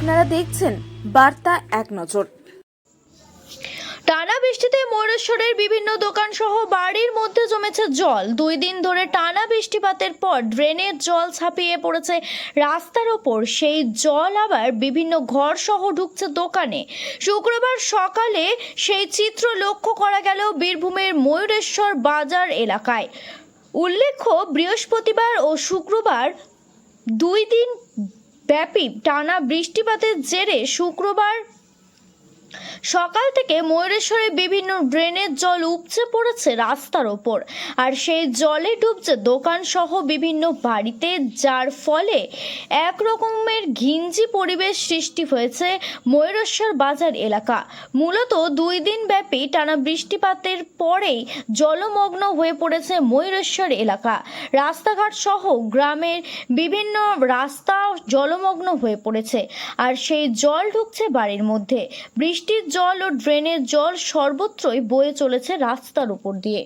দেখছেন বার্তা এক নজর। টানা বৃষ্টিতে ময়ূরেশ্বরের বিভিন্ন দোকান সহ বাড়ির মধ্যে জমেছে জল। দুই দিন ধরে টানা বৃষ্টিপাতের পর ড্রেনের জল ছাপিয়ে পড়েছে রাস্তার ওপর। সেই জল আবার বিভিন্ন ঘর সহ ঢুকছে দোকানে। শুক্রবার সকালে সেই চিত্র লক্ষ্য করা গেল বীরভূমের ময়ূরেশ্বর বাজার এলাকায়। উল্লেখ্য, বৃহস্পতিবার ও শুক্রবার দুই দিন ব্যাপী টানা বৃষ্টিপাতের জেরে শুক্রবার সকাল থেকে ময়ূরেশ্বরে বিভিন্ন ড্রেনের জল উপচে পড়েছে রাস্তার ওপর। আর সেই জলে ডুবছে দোকান সহ বিভিন্ন বাড়িতে, যার ফলে এক রকমের ঘিঞ্জি পরিবেশ সৃষ্টি হয়েছে ময়ূরেশ্বর বাজার এলাকা। মূলত দুই দিন ব্যাপী টানা বৃষ্টিপাতের পরেই জলমগ্ন হয়ে পড়েছে ময়ূরেশ্বর এলাকা। রাস্তাঘাট সহ গ্রামের বিভিন্ন রাস্তা জলমগ্ন হয়ে পড়েছে। আর সেই জল ঢুকছে বাড়ির মধ্যে। বৃষ্টির জল ও ড্রেনের জল সর্বত্রই বয়ে চলেছে রাস্তার উপর দিয়ে।